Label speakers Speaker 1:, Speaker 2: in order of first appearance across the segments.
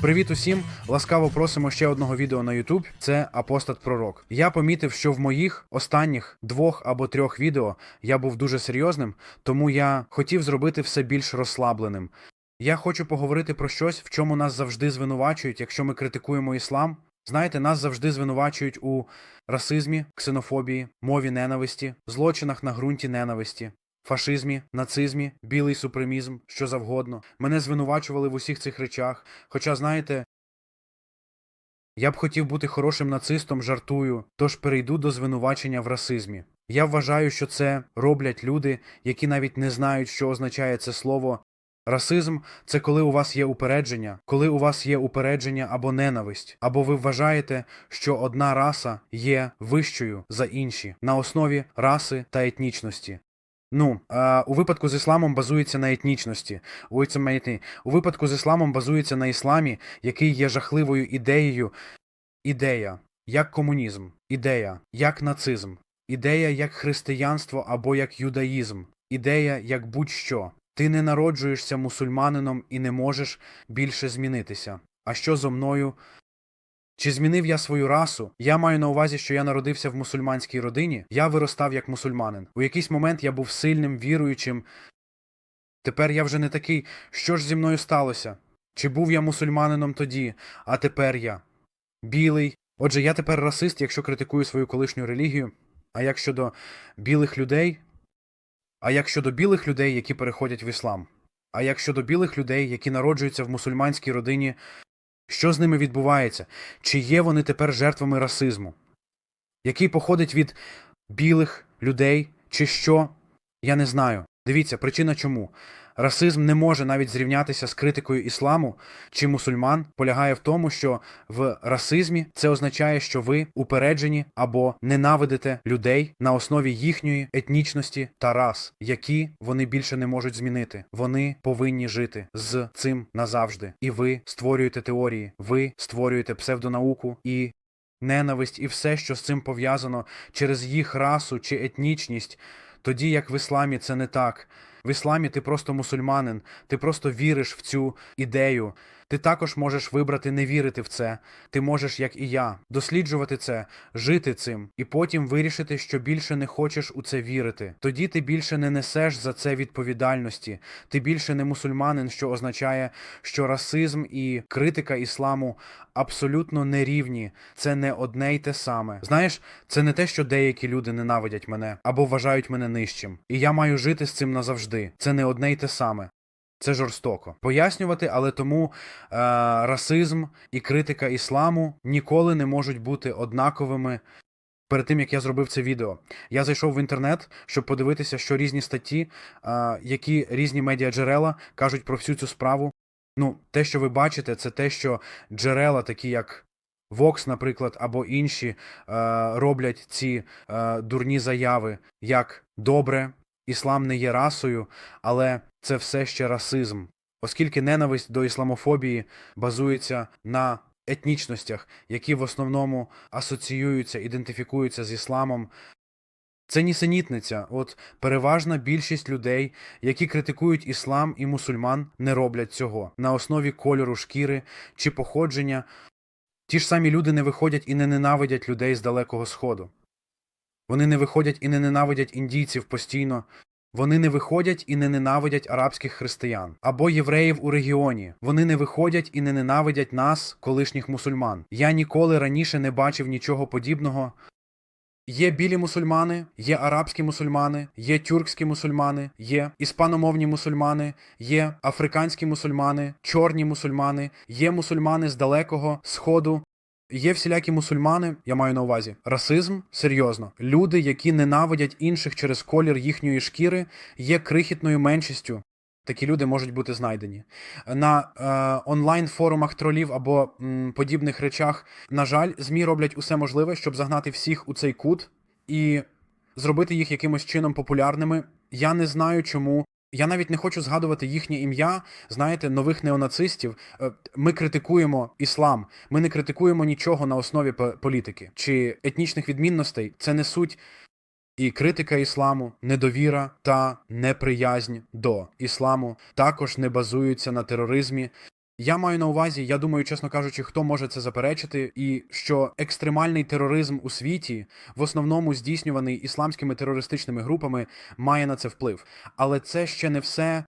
Speaker 1: Привіт усім! Ласкаво просимо ще одного відео на YouTube. Це Апостат Пророк. Я помітив, що в моїх останніх двох або трьох відео я був дуже серйозним, тому я хотів зробити все більш розслабленим. Я хочу поговорити про щось, в чому нас завжди звинувачують, якщо ми критикуємо іслам. Знаєте, нас завжди звинувачують у расизмі, ксенофобії, мові ненависті, злочинах на ґрунті ненависті, фашизмі, нацизмі, білий супремізм, що завгодно. Мене звинувачували в усіх цих речах. Хоча, знаєте, я б хотів бути хорошим нацистом, жартую, тож перейду до звинувачення в расизмі. Я вважаю, що це роблять люди, які навіть не знають, що означає це слово. Расизм це коли у вас є упередження, коли у вас є упередження або ненависть, або ви вважаєте, що одна раса є вищою за інші на основі раси та етнічності. Ну, а, у випадку з ісламом базується на етнічності. У, цьому- у випадку з ісламом базується на ісламі, який є жахливою ідеєю. Ідея як комунізм, ідея як нацизм, ідея як християнство або як юдаїзм, ідея як будь-що. Ти не народжуєшся мусульманином і не можеш більше змінитися. А що зо мною? Чи змінив я свою расу? Я маю на увазі, що я народився в мусульманській родині, я виростав як мусульманин. У якийсь момент я був сильним, віруючим. Тепер я вже не такий. Що ж зі мною сталося? Чи був я мусульманином тоді, а тепер я білий. Отже, я тепер расист, якщо критикую свою колишню релігію. А як щодо білих людей? А як щодо білих людей, які переходять в іслам? А як щодо білих людей, які народжуються в мусульманській родині, що з ними відбувається? Чи є вони тепер жертвами расизму? Який походить від білих людей, чи що? Я не знаю. Дивіться, причина чому. Расизм не може навіть зрівнятися з критикою ісламу чи мусульман, полягає в тому, що в расизмі це означає, що ви упереджені або ненавидите людей на основі їхньої етнічності та рас, які вони більше не можуть змінити. Вони повинні жити з цим назавжди. І ви створюєте теорії, ви створюєте псевдонауку і ненависть, і все, що з цим пов'язано через їх расу чи етнічність. Тоді як в ісламі це не так. В ісламі ти просто мусульманин, ти просто віриш в цю ідею. Ти також можеш вибрати не вірити в це. Ти можеш, як і я, досліджувати це, жити цим, і потім вирішити, що більше не хочеш у це вірити. Тоді ти більше не несеш за це відповідальності. Ти більше не мусульманин, що означає, що расизм і критика ісламу абсолютно нерівні. Це не одне й те саме. Знаєш, це не те, що деякі люди ненавидять мене або вважають мене нижчим. І я маю жити з цим назавжди. Це не одне й те саме. Це жорстоко пояснювати, але тому е, расизм і критика ісламу ніколи не можуть бути однаковими. Перед тим як я зробив це відео, я зайшов в інтернет, щоб подивитися, що різні статті, е, які різні медіаджерела кажуть про всю цю справу. Ну, те, що ви бачите, це те, що джерела, такі як Vox, наприклад, або інші, е, роблять ці е, дурні заяви, як добре, іслам не є расою, але це все ще расизм, оскільки ненависть до ісламофобії базується на етнічностях, які в основному асоціюються, ідентифікуються з ісламом. Це нісенітниця. От переважна більшість людей, які критикують іслам і мусульман, не роблять цього на основі кольору шкіри чи походження. Ті ж самі люди не виходять і не ненавидять людей з Далекого Сходу. Вони не виходять і не ненавидять індійців постійно. Вони не виходять і не ненавидять арабських християн або євреїв у регіоні. Вони не виходять і не ненавидять нас, колишніх мусульман. Я ніколи раніше не бачив нічого подібного. Є білі мусульмани, є арабські мусульмани, є тюркські мусульмани, є іспаномовні мусульмани, є африканські мусульмани, чорні мусульмани, є мусульмани з далекого сходу. Є всілякі мусульмани, я маю на увазі, расизм серйозно. Люди, які ненавидять інших через колір їхньої шкіри, є крихітною меншістю. Такі люди можуть бути знайдені на е, онлайн форумах тролів або м, подібних речах. На жаль, змі роблять усе можливе, щоб загнати всіх у цей кут і зробити їх якимось чином популярними. Я не знаю, чому. Я навіть не хочу згадувати їхнє ім'я, знаєте, нових неонацистів. Е, Ми критикуємо іслам, ми не критикуємо нічого на основі політики чи етнічних відмінностей. Це не суть і критика ісламу, недовіра та неприязнь до ісламу також не базуються на тероризмі Я маю на увазі, я думаю, чесно кажучи, хто може це заперечити, і що екстремальний тероризм у світі, в основному здійснюваний ісламськими терористичними групами, має на це вплив. Але це ще не все.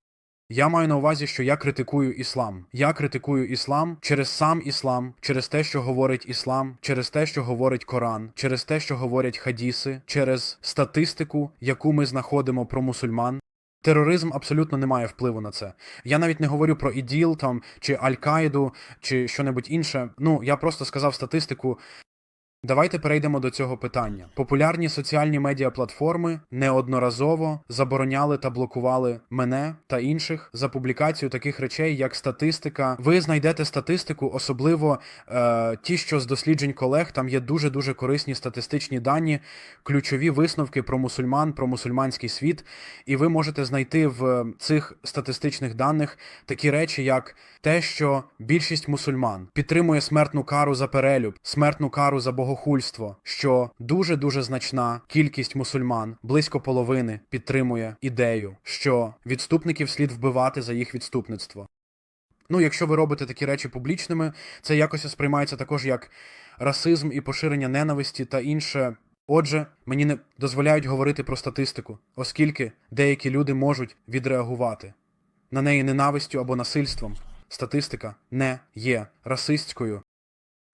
Speaker 1: Я маю на увазі, що я критикую іслам. Я критикую іслам через сам іслам, через те, що говорить іслам, через те, що говорить Коран, через те, що говорять хадіси, через статистику, яку ми знаходимо про мусульман. Тероризм абсолютно не має впливу на це. Я навіть не говорю про іділ там чи Аль-Каїду, чи що-небудь інше. Ну я просто сказав статистику. Давайте перейдемо до цього питання. Популярні соціальні медіаплатформи неодноразово забороняли та блокували мене та інших за публікацію таких речей, як статистика. Ви знайдете статистику, особливо е, ті, що з досліджень колег, там є дуже дуже корисні статистичні дані, ключові висновки про мусульман, про мусульманський світ. І ви можете знайти в цих статистичних даних такі речі, як те, що більшість мусульман підтримує смертну кару за перелюб, смертну кару за богохульство, що дуже дуже значна кількість мусульман, близько половини, підтримує ідею, що відступників слід вбивати за їх відступництво. Ну, якщо ви робите такі речі публічними, це якось сприймається також як расизм і поширення ненависті та інше. Отже, мені не дозволяють говорити про статистику, оскільки деякі люди можуть відреагувати на неї ненавистю або насильством. Статистика не є расистською.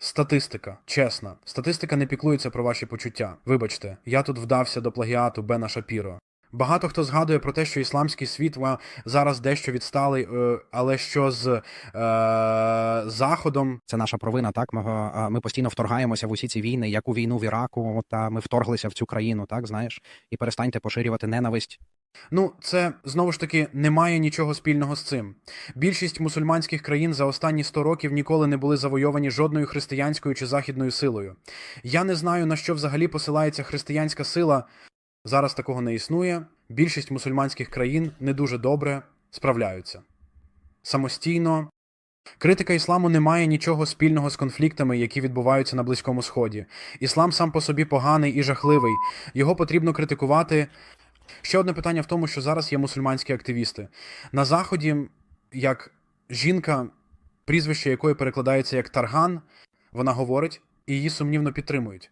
Speaker 1: Статистика, чесна. Статистика не піклується про ваші почуття. Вибачте, я тут вдався до плагіату Бена Шапіро. Багато хто згадує про те, що ісламський світ зараз дещо відсталий, е, але що з е, Заходом
Speaker 2: Це наша провина. Так ми, ми постійно вторгаємося в усі ці війни, як у війну в Іраку. Та ми вторглися в цю країну, так знаєш, і перестаньте поширювати ненависть.
Speaker 1: Ну, це знову ж таки не має нічого спільного з цим. Більшість мусульманських країн за останні 100 років ніколи не були завойовані жодною християнською чи західною силою. Я не знаю, на що взагалі посилається християнська сила. Зараз такого не існує. Більшість мусульманських країн не дуже добре справляються. Самостійно. Критика ісламу не має нічого спільного з конфліктами, які відбуваються на Близькому Сході. Іслам сам по собі поганий і жахливий. Його потрібно критикувати Ще одне питання в тому, що зараз є мусульманські активісти. На Заході, як жінка, прізвище якої перекладається як Тарган, вона говорить, і її сумнівно підтримують.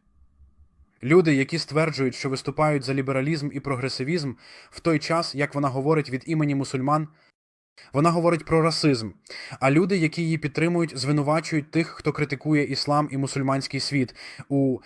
Speaker 1: Люди, які стверджують, що виступають за лібералізм і прогресивізм, в той час, як вона говорить від імені мусульман, вона говорить про расизм. А люди, які її підтримують, звинувачують тих, хто критикує іслам і мусульманський світ у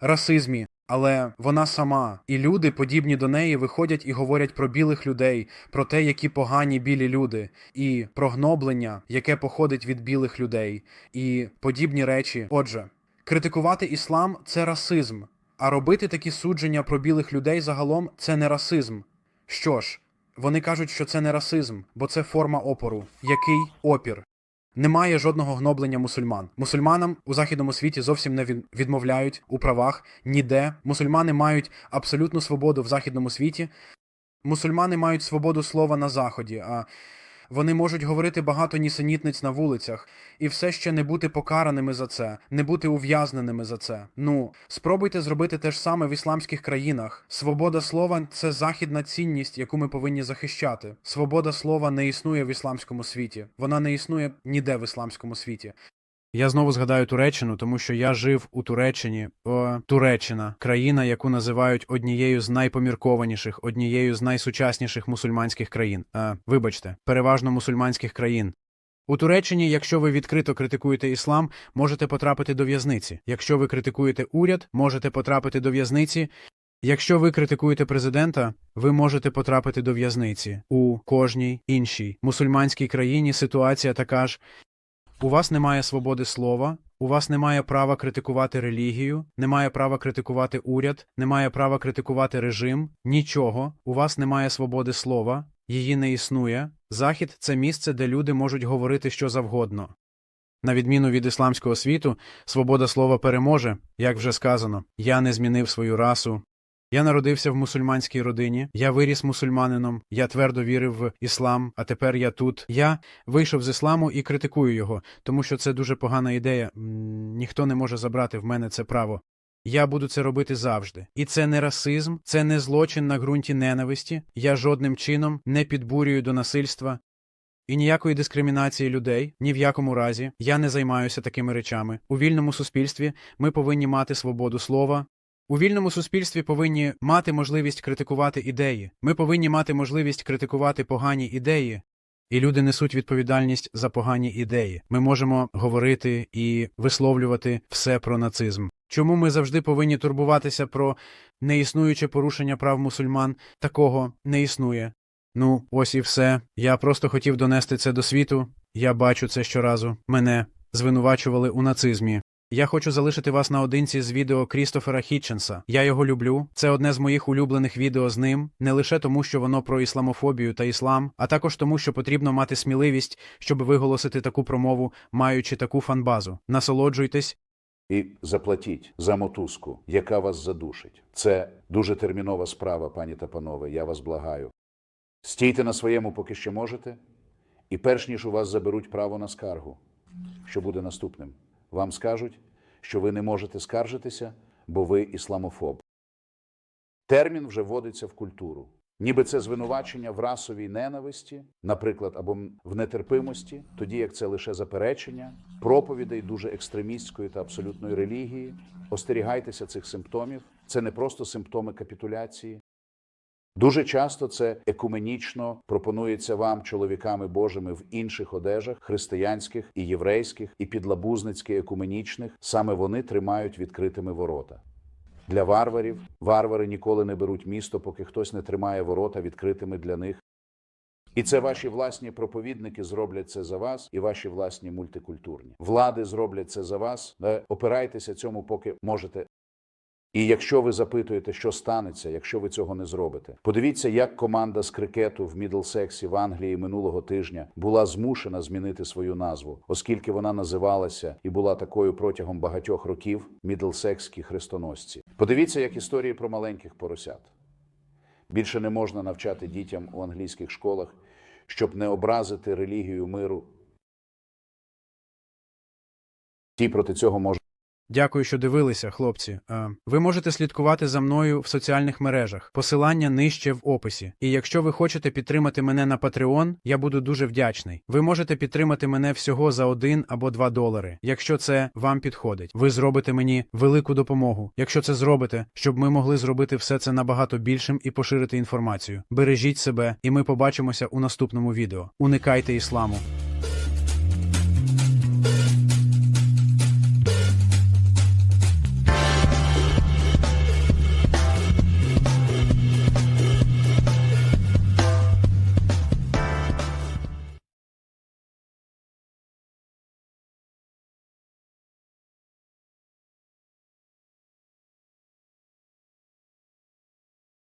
Speaker 1: расизмі. Але вона сама і люди, подібні до неї, виходять і говорять про білих людей, про те, які погані білі люди, і про гноблення, яке походить від білих людей, і подібні речі. Отже, критикувати іслам це расизм, а робити такі судження про білих людей загалом це не расизм. Що ж, вони кажуть, що це не расизм, бо це форма опору. Який опір? Немає жодного гноблення мусульман. Мусульманам у західному світі зовсім не від- відмовляють у правах ніде. Мусульмани мають абсолютну свободу в західному світі. Мусульмани мають свободу слова на заході, а вони можуть говорити багато нісенітниць на вулицях, і все ще не бути покараними за це, не бути ув'язненими за це. Ну, спробуйте зробити те ж саме в ісламських країнах. Свобода слова це західна цінність, яку ми повинні захищати. Свобода слова не існує в ісламському світі. Вона не існує ніде в ісламському світі. Я знову згадаю Туреччину, тому що я жив у Туреччині. О, Туреччина країна, яку називають однією з найпоміркованіших, однією з найсучасніших мусульманських країн. А, вибачте, переважно мусульманських країн. У Туреччині, якщо ви відкрито критикуєте іслам, можете потрапити до в'язниці. Якщо ви критикуєте уряд, можете потрапити до в'язниці. Якщо ви критикуєте президента, ви можете потрапити до в'язниці. У кожній іншій мусульманській країні ситуація така ж. У вас немає свободи слова, у вас немає права критикувати релігію, немає права критикувати уряд, немає права критикувати режим, нічого. У вас немає свободи слова, її не існує. Захід це місце, де люди можуть говорити що завгодно. На відміну від ісламського світу, свобода слова переможе, як вже сказано. Я не змінив свою расу, я народився в мусульманській родині, я виріс мусульманином, я твердо вірив в іслам, а тепер я тут. Я вийшов з ісламу і критикую його, тому що це дуже погана ідея. Ніхто не може забрати в мене це право. Я буду це робити завжди. І це не расизм, це не злочин на ґрунті ненависті. Я жодним чином не підбурюю до насильства. І ніякої дискримінації людей ні в якому разі я не займаюся такими речами. У вільному суспільстві ми повинні мати свободу слова. У вільному суспільстві повинні мати можливість критикувати ідеї. Ми повинні мати можливість критикувати погані ідеї. І люди несуть відповідальність за погані ідеї. Ми можемо говорити і висловлювати все про нацизм. Чому ми завжди повинні турбуватися про неіснуюче порушення прав мусульман? Такого не існує. Ну, ось і все. Я просто хотів донести це до світу. Я бачу це щоразу. Мене звинувачували у нацизмі. Я хочу залишити вас наодинці з відео Крістофера Хітченса. Я його люблю. Це одне з моїх улюблених відео з ним, не лише тому, що воно про ісламофобію та іслам, а також тому, що потрібно мати сміливість, щоб виголосити таку промову, маючи таку фанбазу. Насолоджуйтесь.
Speaker 3: і заплатіть за мотузку, яка вас задушить. Це дуже термінова справа, пані та панове. Я вас благаю. Стійте на своєму, поки ще можете, і перш ніж у вас заберуть право на скаргу, що буде наступним, вам скажуть, що ви не можете скаржитися, бо ви ісламофоб. Термін вже вводиться в культуру. Ніби це звинувачення в расовій ненависті, наприклад, або в нетерпимості, тоді як це лише заперечення, проповідей дуже екстремістської та абсолютної релігії. Остерігайтеся цих симптомів. Це не просто симптоми капітуляції. Дуже часто це екуменічно пропонується вам чоловіками Божими в інших одежах, християнських і єврейських, і підлабузницьки екуменічних. Саме вони тримають відкритими ворота. Для варварів варвари ніколи не беруть місто, поки хтось не тримає ворота відкритими для них. І це ваші власні проповідники зроблять це за вас, і ваші власні мультикультурні влади зроблять це за вас. Е, Опирайтеся цьому, поки можете. І якщо ви запитуєте, що станеться, якщо ви цього не зробите, подивіться, як команда з крикету в Мідлсексі в Англії минулого тижня була змушена змінити свою назву, оскільки вона називалася і була такою протягом багатьох років Мідлсекські хрестоносці. Подивіться, як історії про маленьких поросят. Більше не можна навчати дітям у англійських школах, щоб не образити релігію миру. Ті проти цього можуть.
Speaker 1: Дякую, що дивилися, хлопці. Е, Ви можете слідкувати за мною в соціальних мережах. Посилання нижче в описі. І якщо ви хочете підтримати мене на Patreon, я буду дуже вдячний. Ви можете підтримати мене всього за 1 або 2 долари. Якщо це вам підходить, ви зробите мені велику допомогу. Якщо це зробите, щоб ми могли зробити все це набагато більшим і поширити інформацію. Бережіть себе, і ми побачимося у наступному відео. Уникайте ісламу.